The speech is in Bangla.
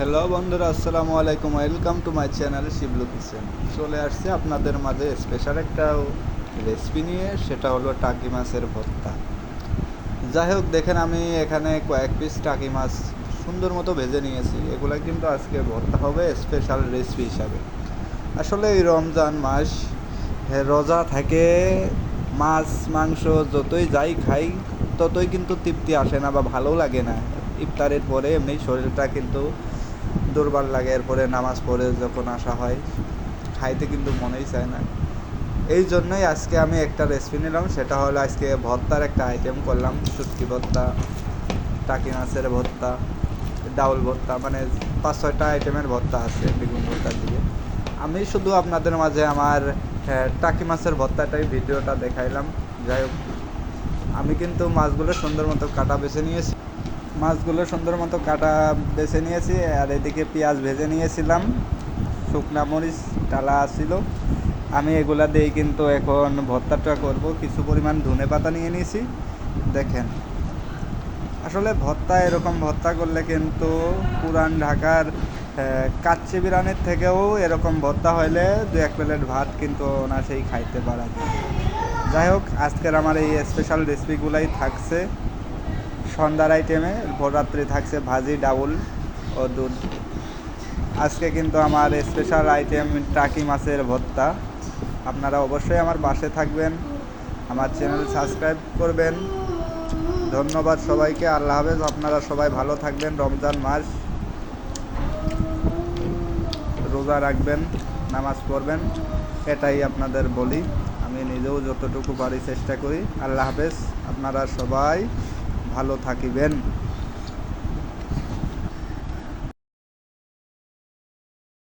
হ্যালো বন্ধুরা, আসসালামু আলাইকুম। Welcome to my channel Shiblu kitchen চলে আসছে আপনাদের মাঝে স্পেশাল একটা রেসিপি নিয়ে, সেটা হলো টাকি মাছের ভর্তা। যাই হোক, দেখেন আমি এখানে কয়েক পিস টাকি মাছ সুন্দর মতো ভেজে নিয়েছি। এগুলো কিন্তু আজকে ভর্তা হবে স্পেশাল রেসিপি হিসাবে। আসলে এই রমজান মাস রোজা থাকে, মাছ, মাংস যতই যাই খাই, ততই কিন্তু তৃপ্তি আসে না বা ভালো লাগে না। ইফতারের পরে এমনি শরীরটা কিন্তু দুর্বল লাগে, এরপরে নামাজ পড়ে যখন আসা হয়, খাইতে কিন্তু মনেই চায় না। এই জন্যই আজকে আমি একটা রেসিপি নিলাম, সেটা হলো আজকে ভর্তার একটা আইটেম করলাম, শুটকি ভর্তা, টাকি মাছের ভর্তা, ডাউল ভর্তা মানে পাঁচ ছয়টা আইটেমের ভর্তা আছে বেগুন ভর্তা দিয়ে আমি শুধু আপনাদের মাঝে আমার টাকি মাছের ভর্তাটাই ভিডিওটা দেখাইলাম। যাই হোক, আমি কিন্তু মাছগুলো সুন্দর মতো কাটা বেছে নিয়েছি। মাছগুলো সুন্দর মতো কাটা বেছে নিয়েছি, আর এদিকে পেঁয়াজ ভেজে নিয়েছিলাম। শুকনা মরিচ টালা ছিল। আমি এগুলা দিয়েই কিন্তু এখন ভর্তাটা করব। কিছু পরিমাণ ধনে পাতা নিয়ে নিয়েছি। দেখেন, আসলে ভর্তা, এরকম ভর্তা করলে কিন্তু পুরান ঢাকার কাচ্চি বিরিয়ানির থেকেও এরকম ভর্তা হইলে দু এক প্লেট ভাত কিন্তু অনায়াসেই খাইতে পারা যায়। যাই হোক, আজকের আমার এই স্পেশাল রেসিপিগুলাই থাকছে। সন্ধ্যার আইটেমে ভোররাত্রি থাকছে ভাজি, ডাউল ও দুধ। আজকে কিন্তু আমার স্পেশাল আইটেম টাকি মাছের ভর্তা। আপনারা অবশ্যই আমার পাশে থাকবেন, আমার চ্যানেল সাবস্ক্রাইব করবেন। ধন্যবাদ সবাইকে, আল্লাহ হাফেজ। আপনারা সবাই ভালো থাকবেন, রমজান মাস রোজা রাখবেন, নামাজ পড়বেন, এটাই আপনাদের বলি। আমি নিজেও যতটুকু পারি চেষ্টা করি। আল্লাহ হাফেজ। আপনারা সবাই ভালো থাকিবেন।